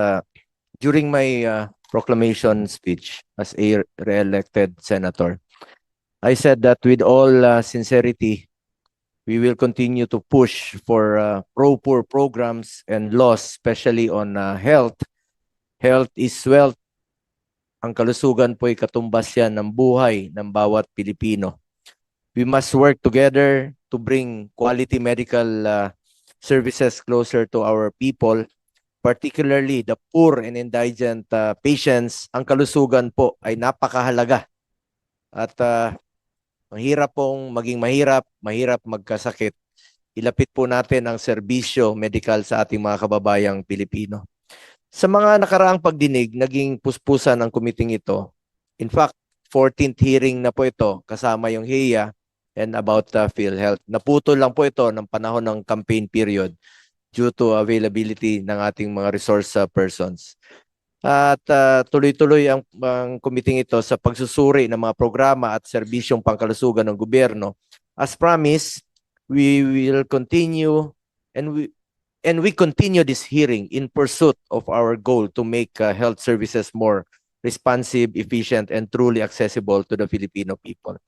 uh, during my uh, proclamation speech as a re-elected senator, I said that with all uh, sincerity, we will continue to push for uh, pro-poor programs and laws, especially on uh, health. Health is wealth. Ang kalusugan po ay katumbas yan ng buhay ng bawat Pilipino. We must work together to bring quality medical uh, services closer to our people, particularly the poor and indigent uh, patients. Ang kalusugan po ay napakahalaga. At uh, mahirap pong maging mahirap, mahirap magkasakit. Ilapit po natin ang serbisyo medical sa ating mga kababayang Pilipino. Sa mga nakaraang pagdinig, naging puspusan ng kumiting ito. In fact, 14th hearing na po ito kasama yung HIA and about uh, PhilHealth. Naputol lang po ito ng panahon ng campaign period due to availability ng ating mga resource uh, persons. At uh, tuloy-tuloy ang, ang kumiting ito sa pagsusuri ng mga programa at serbisyong pangkalusugan ng gobyerno. As promised, we will continue and we and we continue this hearing in pursuit of our goal to make uh, health services more responsive, efficient, and truly accessible to the Filipino people.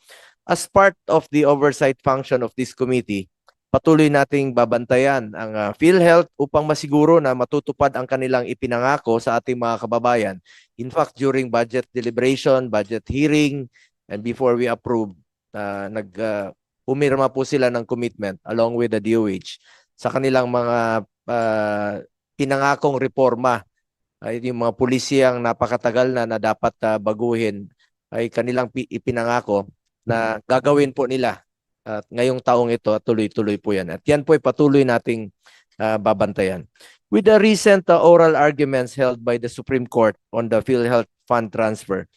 As part of the oversight function of this committee, patuloy nating babantayan ang uh, PhilHealth upang masiguro na matutupad ang kanilang ipinangako sa ating mga kababayan. In fact, during budget deliberation, budget hearing, and before we approve, uh, nag uh, umirma po sila ng commitment along with the DOH sa kanilang mga uh, pinangakong reforma ay yung mga pulisiyang napakatagal na na dapat uh, baguhin ay kanilang ipinangako na gagawin po nila at ngayong taong ito at tuloy-tuloy po yan. At yan po ay patuloy nating uh, babantayan. With the recent uh, oral arguments held by the Supreme Court on the PhilHealth Fund transfer,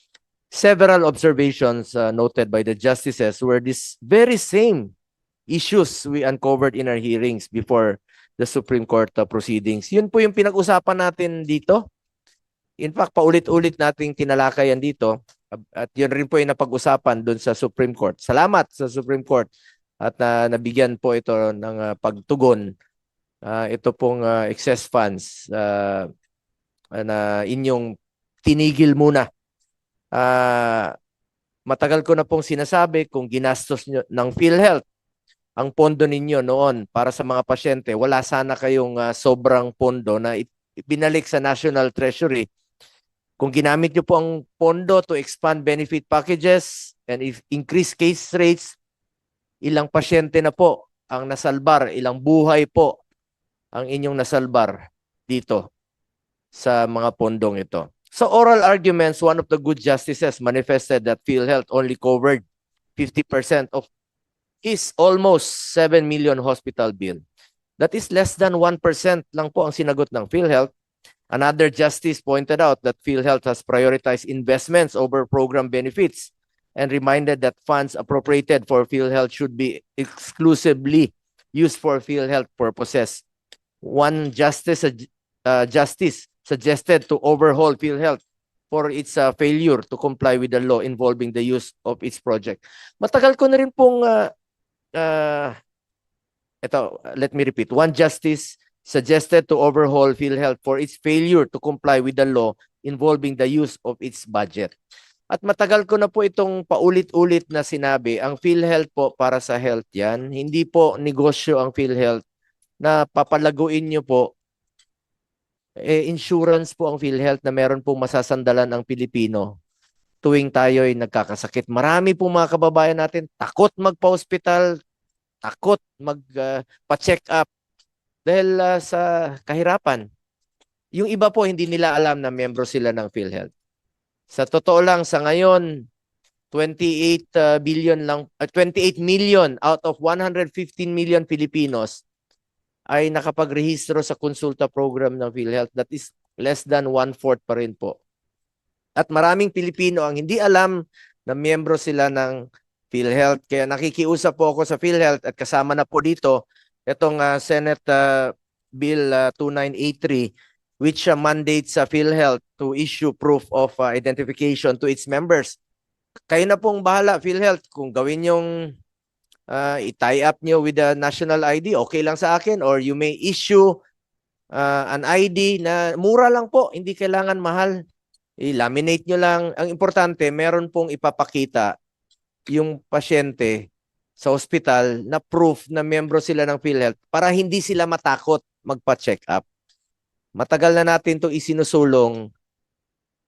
several observations uh, noted by the justices were this very same issues we uncovered in our hearings before the Supreme Court uh, proceedings. Yun po yung pinag-usapan natin dito. In fact, paulit-ulit nating tinalakayan dito at yun rin po yung napag-usapan doon sa Supreme Court. Salamat sa Supreme Court at uh, nabigyan po ito ng uh, pagtugon. Uh, ito pong uh, excess funds uh, na inyong tinigil muna. Uh, matagal ko na pong sinasabi kung ginastos nyo ng PhilHealth ang pondo ninyo noon para sa mga pasyente, wala sana kayong uh, sobrang pondo na ibinalik sa National Treasury. Kung ginamit nyo po ang pondo to expand benefit packages and if increase case rates, ilang pasyente na po ang nasalbar, ilang buhay po ang inyong nasalbar dito sa mga pondong ito. Sa oral arguments, one of the good justices manifested that PhilHealth only covered 50% of is almost 7 million hospital bill. That is less than 1% lang po ang sinagot ng PhilHealth. Another justice pointed out that PhilHealth has prioritized investments over program benefits and reminded that funds appropriated for PhilHealth should be exclusively used for PhilHealth purposes. One justice uh, justice suggested to overhaul PhilHealth for its uh, failure to comply with the law involving the use of its project. Matagal ko na rin pong uh, uh, ito, let me repeat. One justice suggested to overhaul PhilHealth for its failure to comply with the law involving the use of its budget. At matagal ko na po itong paulit-ulit na sinabi, ang PhilHealth po para sa health yan. Hindi po negosyo ang PhilHealth na papalaguin nyo po eh, insurance po ang PhilHealth na meron pong masasandalan ang Pilipino tuwing tayo ay nagkakasakit. Marami po mga kababayan natin takot magpa-hospital, takot magpa-check uh, up dahil uh, sa kahirapan. Yung iba po hindi nila alam na miyembro sila ng PhilHealth. Sa totoo lang sa ngayon 28 uh, billion lang uh, 28 million out of 115 million Filipinos ay nakapagrehistro sa konsulta program ng PhilHealth that is less than one-fourth pa rin po at maraming Pilipino ang hindi alam na miyembro sila ng PhilHealth. Kaya nakikiusap po ako sa PhilHealth at kasama na po dito itong uh, Senate uh, Bill uh, 2983 which uh, mandates uh, PhilHealth to issue proof of uh, identification to its members. Kayo na pong bahala PhilHealth kung gawin yung uh, i-tie up nyo with the national ID, okay lang sa akin or you may issue ah, an ID na mura lang po, hindi kailangan mahal. I-laminate nyo lang. Ang importante, meron pong ipapakita yung pasyente sa ospital na proof na membro sila ng PhilHealth para hindi sila matakot magpa-check up. Matagal na natin to isinusulong.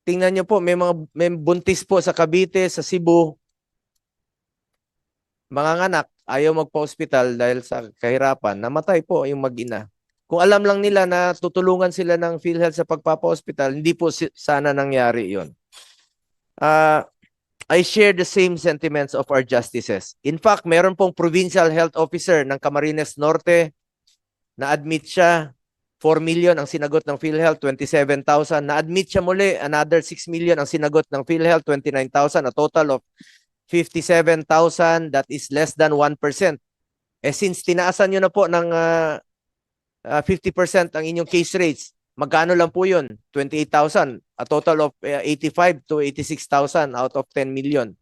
Tingnan nyo po, may mga may buntis po sa Cavite, sa Cebu. Mga anak, ayaw magpa-hospital dahil sa kahirapan. Namatay po yung mag-ina. Kung alam lang nila na tutulungan sila ng PhilHealth sa pagpapa-hospital, hindi po sana nangyari yon. Ah, I share the same sentiments of our justices. In fact, meron pong provincial health officer ng Camarines Norte na admit siya 4 million ang sinagot ng PhilHealth, 27,000. Na-admit siya muli, another 6 million ang sinagot ng PhilHealth, 29,000, a total of 57,000, that is less than 1%. Eh since tinaasan nyo na po ng ah, ah, 50% ang inyong case rates, magkano lang po yun? 28,000, a total of eh, 85 to 86,000 out of 10 million.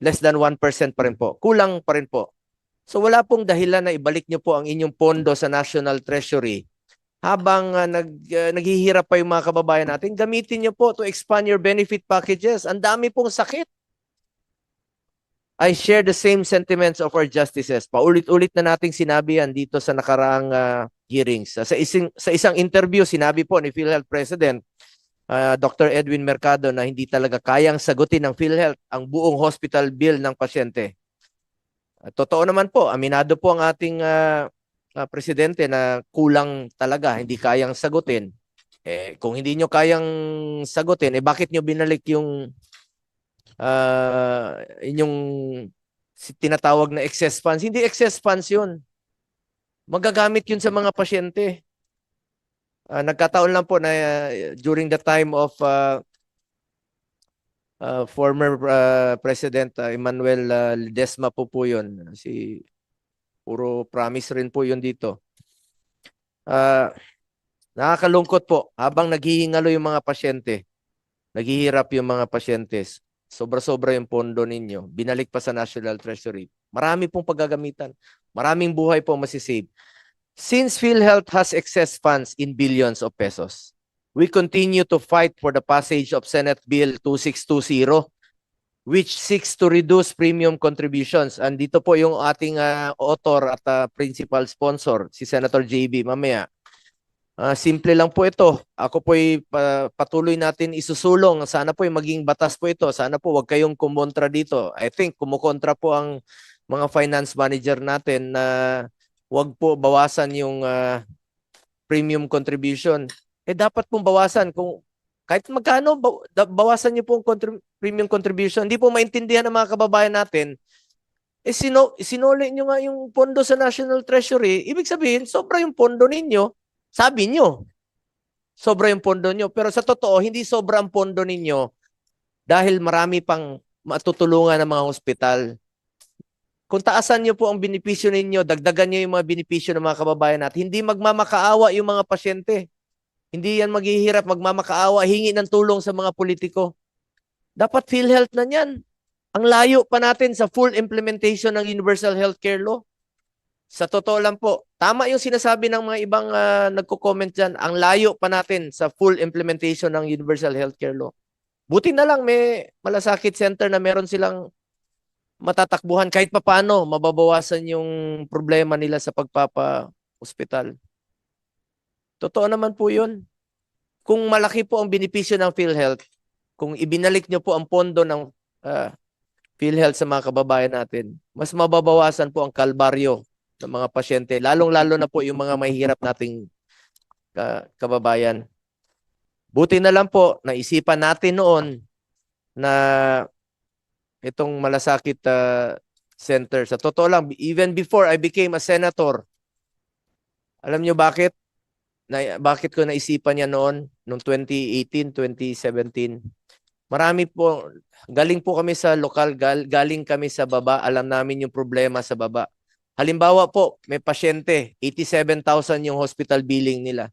Less than 1% pa rin po. Kulang pa rin po. So wala pong dahilan na ibalik nyo po ang inyong pondo sa National Treasury habang ah, nag, ah, naghihirap pa yung mga kababayan natin, gamitin nyo po to expand your benefit packages. Ang dami pong sakit. I share the same sentiments of our justices. Paulit-ulit na nating sinabi yan dito sa nakaraang ah, hearings. Sa isang, sa isang interview, sinabi po ni PhilHealth President ah, Dr. Edwin Mercado na hindi talaga kayang sagutin ng PhilHealth ang buong hospital bill ng pasyente. At totoo naman po, aminado po ang ating ah, ah, presidente na kulang talaga, hindi kayang sagutin. Eh, kung hindi nyo kayang sagutin, eh bakit nyo binalik yung ah, inyong tinatawag na excess funds? Hindi excess funds yun. Magagamit yun sa mga pasyente. Ah, nagkataon lang po na ah, during the time of ah, ah, former ah, President ah, Emmanuel ah, Ledesma po po yun. Si puro promise rin po yun dito. Ah, nakakalungkot po habang naghihingalo yung mga pasyente. Naghihirap yung mga pasyente. Sobra-sobra yung pondo ninyo. Binalik pa sa National Treasury. Marami pong paggagamitan. Maraming buhay po masisave. Since PhilHealth has excess funds in billions of pesos, we continue to fight for the passage of Senate Bill 2620 which seeks to reduce premium contributions. Andito po yung ating ah, author at ah, principal sponsor, si Senator JB mamaya. Ah, simple lang po ito. Ako po'y pa- patuloy natin isusulong. Sana po'y maging batas po ito. Sana po wag kayong kumontra dito. I think kumukontra po ang mga finance manager natin na wag po bawasan yung ah, premium contribution. Eh dapat pong bawasan kung kahit magkano bawasan niyo po ang contrib- premium contribution. Hindi po maintindihan ng mga kababayan natin. Eh sino sinuli niyo nga yung pondo sa National Treasury, ibig sabihin sobra yung pondo ninyo. Sabi niyo. Sobra yung pondo niyo, pero sa totoo hindi sobra ang pondo ninyo dahil marami pang matutulungan ng mga ospital. Kung taasan niyo po ang benepisyo ninyo, dagdagan niyo yung mga benepisyo ng mga kababayan natin, hindi magmamakaawa yung mga pasyente. Hindi yan maghihirap, magmamakaawa, hingi ng tulong sa mga politiko. Dapat PhilHealth na yan. Ang layo pa natin sa full implementation ng Universal Healthcare Law. Sa totoo lang po, tama yung sinasabi ng mga ibang ah, nagko-comment dyan, ang layo pa natin sa full implementation ng Universal Healthcare Law. Buti na lang may malasakit center na meron silang matatakbuhan kahit papano mababawasan yung problema nila sa pagpapa-hospital. Totoo naman po yun. Kung malaki po ang benepisyo ng PhilHealth, kung ibinalik nyo po ang pondo ng ah, PhilHealth sa mga kababayan natin, mas mababawasan po ang kalbaryo ng mga pasyente, lalong-lalo na po yung mga mahihirap nating ka- kababayan. Buti na lang po, naisipan natin noon na itong malasakit ah, center. Sa totoo lang, even before I became a senator, alam nyo bakit? Na, bakit ko naisipan yan noon, noong 2018, 2017? Marami po, galing po kami sa lokal, gal, galing kami sa baba, alam namin yung problema sa baba. Halimbawa po, may pasyente, 87,000 yung hospital billing nila.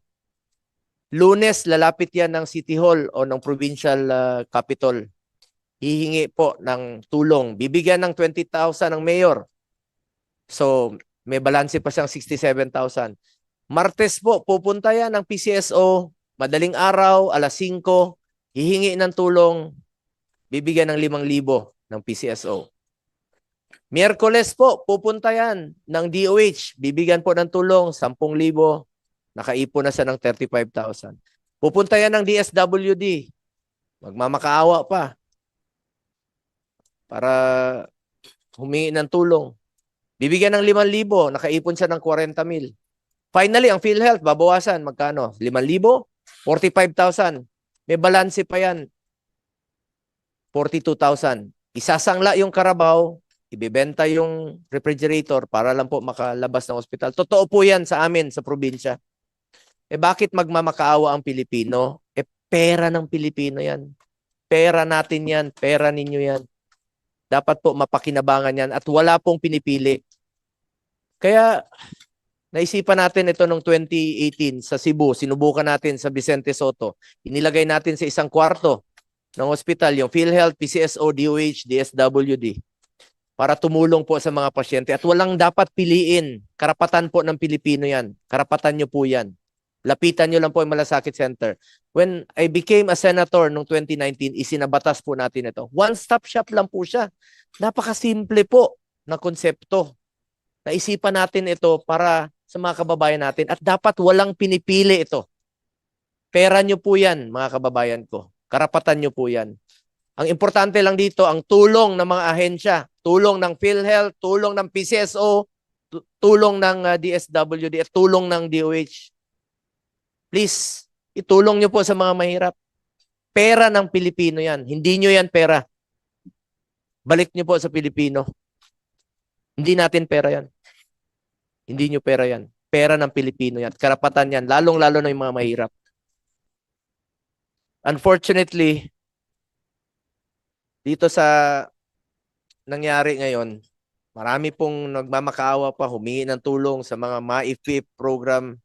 Lunes, lalapit yan ng City Hall o ng Provincial ah, Capital. Hihingi po ng tulong. Bibigyan ng 20,000 ng mayor. So, may balanse pa siyang 67,000. Martes po, pupunta yan ng PCSO, madaling araw, alas 5, hihingi ng tulong, bibigyan ng 5,000 ng PCSO. Miyerkules po, pupunta yan ng DOH, bibigyan po ng tulong, 10,000, nakaipon na siya ng 35,000. Pupunta yan ng DSWD, magmamakaawa pa para humingi ng tulong. Bibigyan ng 5,000, nakaipon siya ng 40,000. Finally, ang PhilHealth, babawasan, magkano? 5,000? 45,000. May balanse pa yan. 42,000. Isasangla yung karabaw, ibebenta yung refrigerator para lang po makalabas ng ospital. Totoo po yan sa amin, sa probinsya. Eh bakit magmamakaawa ang Pilipino? Eh pera ng Pilipino yan. Pera natin yan, pera ninyo yan. Dapat po mapakinabangan yan at wala pong pinipili. Kaya naisipan natin ito noong 2018 sa Cebu, sinubukan natin sa Vicente Soto. Inilagay natin sa isang kwarto ng ospital yung PhilHealth, PCSO, DOH, DSWD para tumulong po sa mga pasyente at walang dapat piliin. Karapatan po ng Pilipino yan. Karapatan nyo po yan. Lapitan nyo lang po yung Malasakit Center. When I became a senator noong 2019, isinabatas po natin ito. One-stop shop lang po siya. Napakasimple po na konsepto. Naisipan natin ito para sa mga kababayan natin at dapat walang pinipili ito. Pera nyo po yan, mga kababayan ko. Karapatan nyo po yan. Ang importante lang dito, ang tulong ng mga ahensya, tulong ng PhilHealth, tulong ng PCSO, tu- tulong ng uh, DSWD at tulong ng DOH. Please, itulong nyo po sa mga mahirap. Pera ng Pilipino yan. Hindi nyo yan pera. Balik nyo po sa Pilipino. Hindi natin pera yan. Hindi nyo pera yan. Pera ng Pilipino yan. Karapatan yan. Lalong-lalo na yung mga mahirap. Unfortunately, dito sa nangyari ngayon, marami pong nagmamakaawa pa, humingi ng tulong sa mga MAIFIP program.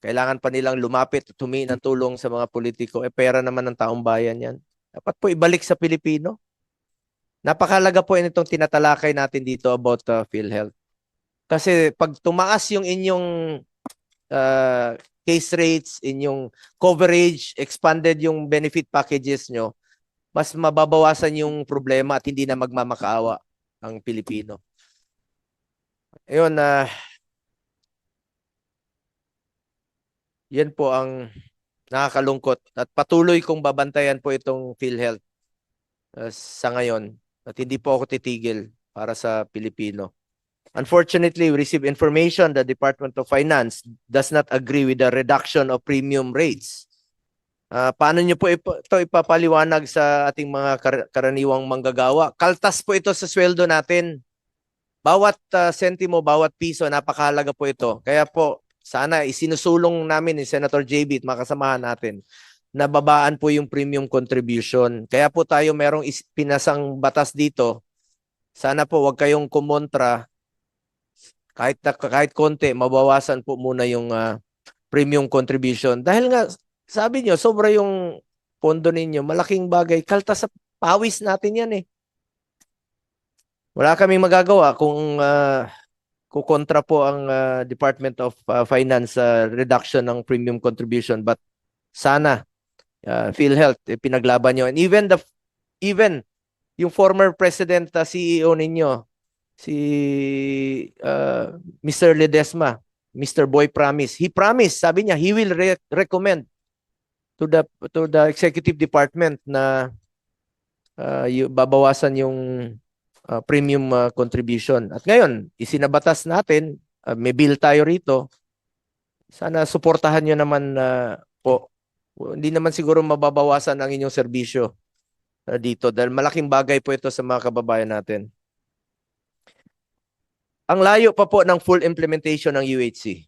Kailangan pa nilang lumapit at humingi ng tulong sa mga politiko. Eh, pera naman ng taong bayan yan. Dapat po ibalik sa Pilipino. Napakalaga po itong tinatalakay natin dito about uh, PhilHealth. Kasi pag tumaas yung inyong uh, case rates, inyong coverage, expanded yung benefit packages nyo, mas mababawasan yung problema at hindi na magmamakaawa ang Pilipino. Ayun, na yan po ang nakakalungkot at patuloy kong babantayan po itong PhilHealth uh, sa ngayon at hindi po ako titigil para sa Pilipino. Unfortunately, we receive information that Department of Finance does not agree with the reduction of premium rates. Ah, paano niyo po ito ipapaliwanag sa ating mga kar- karaniwang manggagawa? Kaltas po ito sa sweldo natin. Bawat ah, sentimo, bawat piso, napakahalaga po ito. Kaya po, sana isinusulong namin ni Senator JB at mga kasamahan natin na babaan po yung premium contribution. Kaya po tayo merong pinasang batas dito. Sana po wag kayong kumontra. Kahit na, kahit konti, mabawasan po muna yung ah, premium contribution. Dahil nga sabi nyo, sobra yung pondo ninyo, malaking bagay. Kaltas sa pawis natin yan eh. Wala kaming magagawa kung uh, kukontra po ang ah, Department of ah, Finance sa reduction ng premium contribution. But sana, uh, PhilHealth, eh, pinaglaban nyo. And even the, even yung former president, ah, CEO ninyo, si ah, Mr. Ledesma, Mr. Boy Promise, he promised, sabi niya, he will re- recommend to the to the executive department na uh, yu- babawasan yung uh, premium uh, contribution. At ngayon, isinabatas natin, uh, may bill tayo rito. Sana suportahan nyo naman uh, po. Hindi naman siguro mababawasan ang inyong serbisyo uh, dito dahil malaking bagay po ito sa mga kababayan natin. Ang layo pa po ng full implementation ng UHC.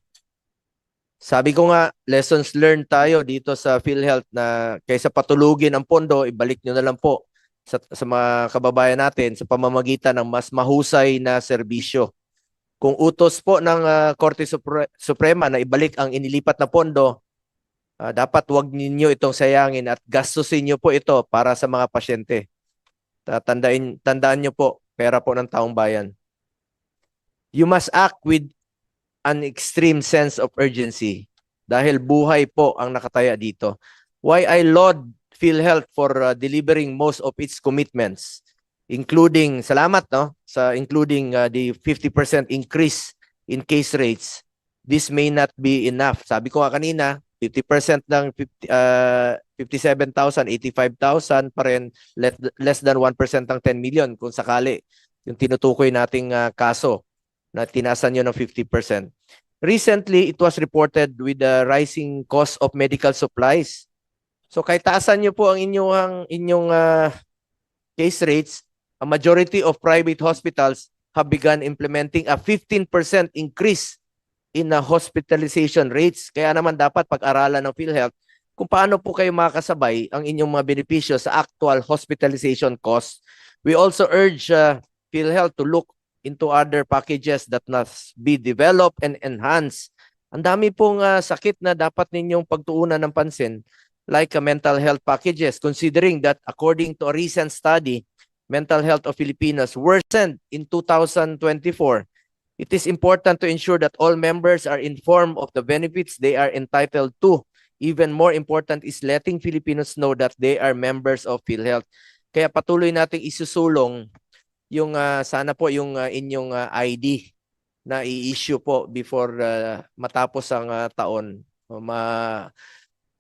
Sabi ko nga, lessons learned tayo dito sa PhilHealth na kaysa patulugin ang pondo, ibalik nyo na lang po sa, sa mga kababayan natin sa pamamagitan ng mas mahusay na serbisyo. Kung utos po ng ah, Korte Supre- Suprema na ibalik ang inilipat na pondo, ah, dapat wag ninyo itong sayangin at gastusin nyo po ito para sa mga pasyente. Tatandaan, tandaan nyo po, pera po ng taong bayan. You must act with an extreme sense of urgency dahil buhay po ang nakataya dito. Why I laud PhilHealth for uh, delivering most of its commitments including salamat no sa including uh, the 50% increase in case rates. This may not be enough. Sabi ko nga kanina, 50% ng 50, uh, 57,000, 85,000 pa rin less, less than 1% ng 10 million kung sakali yung tinutukoy nating uh, kaso na tinasan nyo ng 50%. Recently, it was reported with the rising cost of medical supplies. So kahit taasan nyo po ang inyong, inyong uh, case rates, a majority of private hospitals have begun implementing a 15% increase in the hospitalization rates. Kaya naman dapat pag-aralan ng PhilHealth kung paano po kayo makakasabay ang inyong mga benepisyo sa actual hospitalization cost. We also urge uh, PhilHealth to look into other packages that must be developed and enhanced. Ang dami pong uh, sakit na dapat ninyong pagtuunan ng pansin like mental health packages considering that according to a recent study, mental health of Filipinos worsened in 2024. It is important to ensure that all members are informed of the benefits they are entitled to. Even more important is letting Filipinos know that they are members of PhilHealth. Kaya patuloy nating isusulong yung uh, sana po yung uh, inyong uh, ID na i-issue po before uh, matapos ang uh, taon. Ma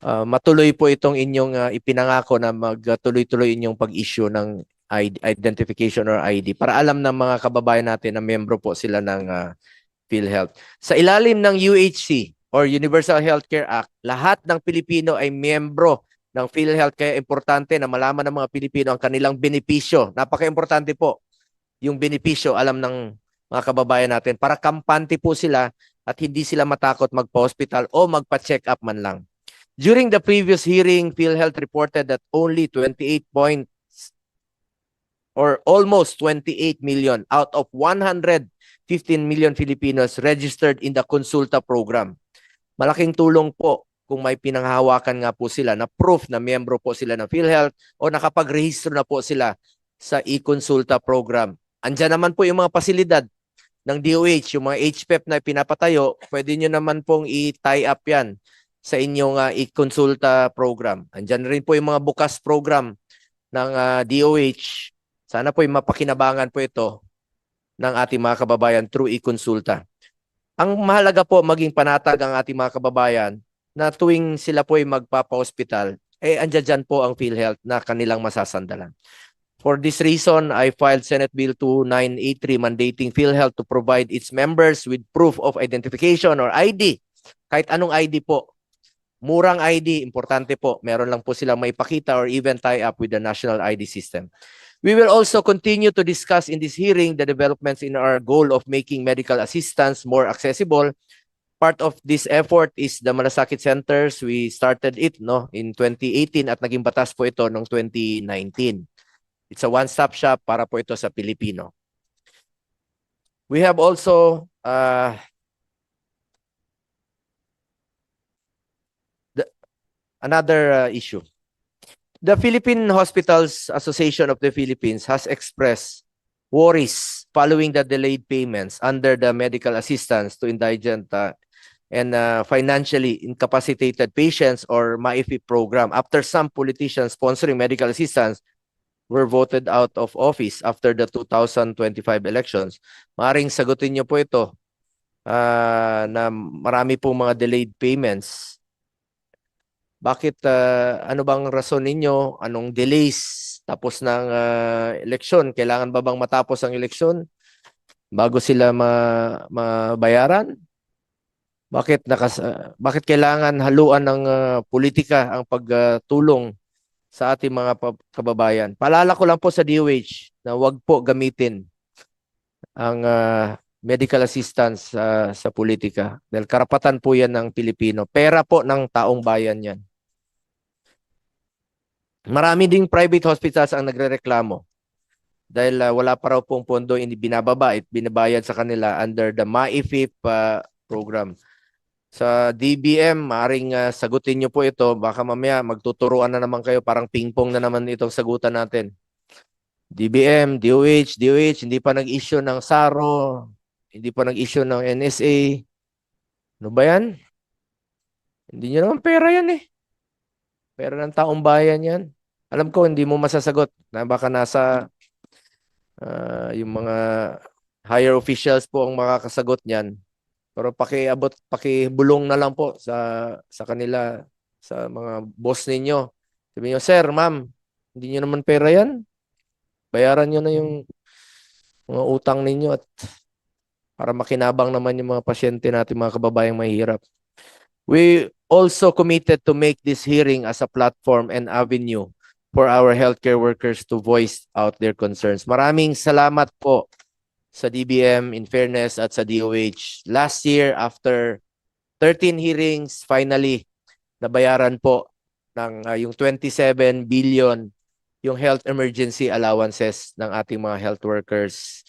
uh, matuloy po itong inyong uh, ipinangako na magtuloy-tuloy inyong pag-issue ng ID, identification or ID para alam ng mga kababayan natin na membro po sila ng uh, PhilHealth. Sa ilalim ng UHC or Universal Healthcare Act, lahat ng Pilipino ay membro ng PhilHealth kaya importante na malaman ng mga Pilipino ang kanilang benepisyo. Napaka-importante po yung benepisyo alam ng mga kababayan natin para kampante po sila at hindi sila matakot magpa-hospital o magpa-check up man lang. During the previous hearing, PhilHealth reported that only 28 point or almost 28 million out of 115 million Filipinos registered in the Consulta program. Malaking tulong po kung may pinanghahawakan nga po sila na proof na miyembro po sila ng PhilHealth o nakapagrehistro na po sila sa e-consulta program. Andiyan naman po yung mga pasilidad ng DOH, yung mga HPEP na pinapatayo, pwede nyo naman pong i-tie up yan sa inyong uh, e-consulta program. Andiyan rin po yung mga bukas program ng uh, DOH sana po yung mapakinabangan po ito ng ating mga kababayan through e-consulta. Ang mahalaga po maging panatag ang ating mga kababayan na tuwing sila po ay magpapa-hospital, eh andyan dyan po ang PhilHealth na kanilang masasandalan. For this reason, I filed Senate Bill 2983 mandating PhilHealth to provide its members with proof of identification or ID. Kahit anong ID po. Murang ID, importante po. Meron lang po silang may pakita or even tie up with the national ID system. We will also continue to discuss in this hearing the developments in our goal of making medical assistance more accessible. Part of this effort is the Malasakit Centers. We started it no in 2018 at naging batas po ito noong 2019. It's a one-stop shop para po ito sa Pilipino. We have also uh, the, another uh, issue. The Philippine Hospitals Association of the Philippines has expressed worries following the delayed payments under the medical assistance to indigent uh, and uh, financially incapacitated patients or MAIFI program after some politicians sponsoring medical assistance were voted out of office after the 2025 elections. Maring sagutin niyo po ito uh, na marami pong mga delayed payments bakit uh, ano bang rason ninyo? Anong delays tapos ng uh, eleksyon? Kailangan ba bang matapos ang eleksyon bago sila ma mabayaran? Bakit nakas uh, bakit kailangan haluan ng uh, politika ang pagtulong sa ating mga kababayan? Palala ko lang po sa DOH na wag po gamitin ang uh, medical assistance uh, sa politika. Dahil karapatan po yan ng Pilipino. Pera po ng taong bayan yan. Marami ding private hospitals ang nagrereklamo dahil uh, wala pa raw pong pondo hindi binababa at binabayad sa kanila under the MAIFIP uh, program. Sa DBM, maring uh, sagutin nyo po ito. Baka mamaya magtuturuan na naman kayo. Parang ping-pong na naman itong sagutan natin. DBM, DOH, DOH, hindi pa nag-issue ng SARO, hindi pa nag-issue ng NSA. Ano ba yan? Hindi nyo naman pera yan eh. Pera ng taong bayan yan. Alam ko, hindi mo masasagot na baka nasa ah, yung mga higher officials po ang makakasagot niyan. Pero pakiabot, pakibulong na lang po sa sa kanila, sa mga boss ninyo. Sabi niyo, sir, ma'am, hindi niyo naman pera yan. Bayaran niyo na yung mga utang ninyo at para makinabang naman yung mga pasyente natin, mga kababayang mahirap. We also committed to make this hearing as a platform and avenue for our healthcare workers to voice out their concerns. Maraming salamat po sa DBM, in fairness, at sa DOH. Last year, after 13 hearings, finally, nabayaran po ng ah, yung 27 billion yung health emergency allowances ng ating mga health workers.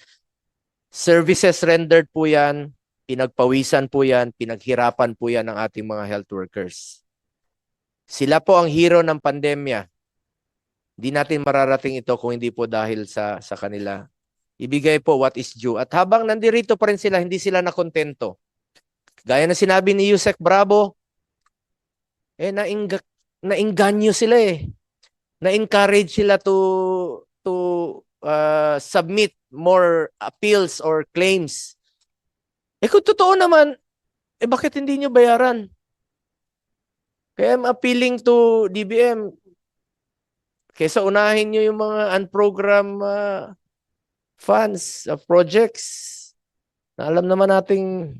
Services rendered po yan, pinagpawisan po yan, pinaghirapan po yan ng ating mga health workers. Sila po ang hero ng pandemya. Hindi natin mararating ito kung hindi po dahil sa sa kanila. Ibigay po what is due. At habang nandirito pa rin sila, hindi sila nakontento. Gaya na sinabi ni Yusek Bravo, eh naingga, nainganyo sila eh. Na-encourage sila to to uh, submit more appeals or claims. Eh kung totoo naman, eh bakit hindi nyo bayaran? Kaya I'm appealing to DBM, kesa unahin nyo yung mga unprogram uh, funds, uh, projects, na alam naman nating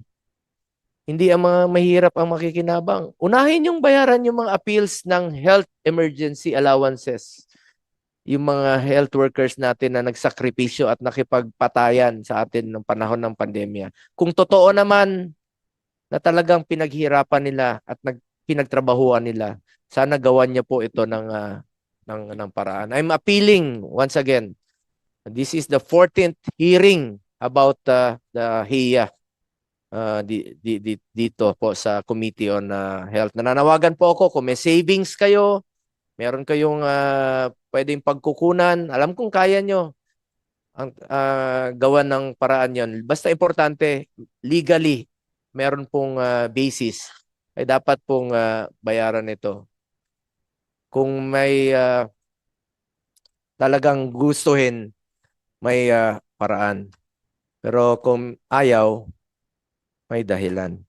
hindi ang mga mahirap ang makikinabang. Unahin yung bayaran yung mga appeals ng health emergency allowances. Yung mga health workers natin na nagsakripisyo at nakipagpatayan sa atin ng panahon ng pandemya. Kung totoo naman na talagang pinaghirapan nila at nag, pinagtrabahuan nila, sana gawan niya po ito ng, ah, ng, ng paraan. I'm appealing once again. This is the 14th hearing about uh, the HIA uh, di, di, di, dito po sa Committee on uh, Health. Nananawagan po ako kung may savings kayo, meron kayong uh, pwedeng pagkukunan, alam kong kaya nyo ang uh, gawan ng paraan yon. Basta importante, legally, meron pong uh, basis ay dapat pong uh, bayaran ito. Kung may uh, talagang gustuhin, may uh, paraan. Pero kung ayaw, may dahilan.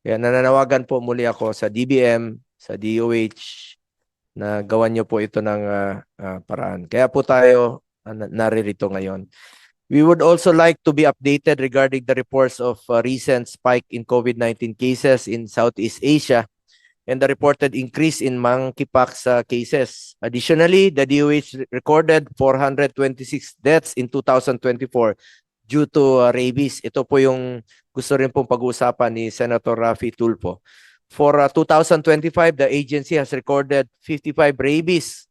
Kaya nananawagan po muli ako sa DBM, sa DOH, na gawan niyo po ito ng ah, ah, paraan. Kaya po tayo na- naririto ngayon. We would also like to be updated regarding the reports of a recent spike in COVID-19 cases in Southeast Asia and the reported increase in monkeypox uh, cases. Additionally, the DOH recorded 426 deaths in 2024 due to uh, rabies. Ito po yung gusto rin pong pag-uusapan ni Senator Rafi Tulfo. For uh, 2025, the agency has recorded 55 rabies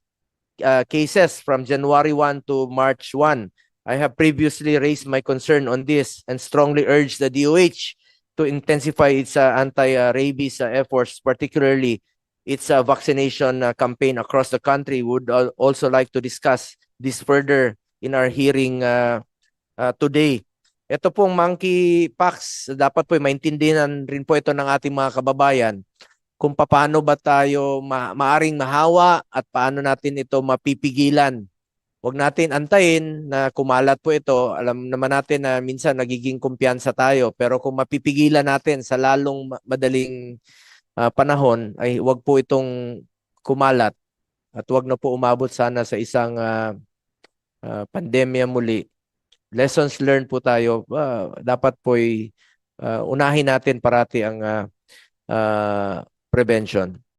uh, cases from January 1 to March 1. I have previously raised my concern on this and strongly urged the DOH to intensify its uh, anti-rabies uh, efforts, particularly its uh, vaccination uh, campaign across the country. Would al- also like to discuss this further in our hearing uh, uh, today. Ito pong monkeypox, dapat po maintindihan rin po ito ng ating mga kababayan kung paano ba tayo ma maaring mahawa at paano natin ito mapipigilan. Huwag natin antayin na kumalat po ito. Alam naman natin na minsan nagiging kumpiyansa tayo. Pero kung mapipigilan natin sa lalong ma- madaling ah, panahon, ay huwag po itong kumalat. At huwag na po umabot sana sa isang ah, ah, pandemya muli. Lessons learned po tayo. ah, dapat po'y ah, unahin natin parati ang ah, ah, prevention.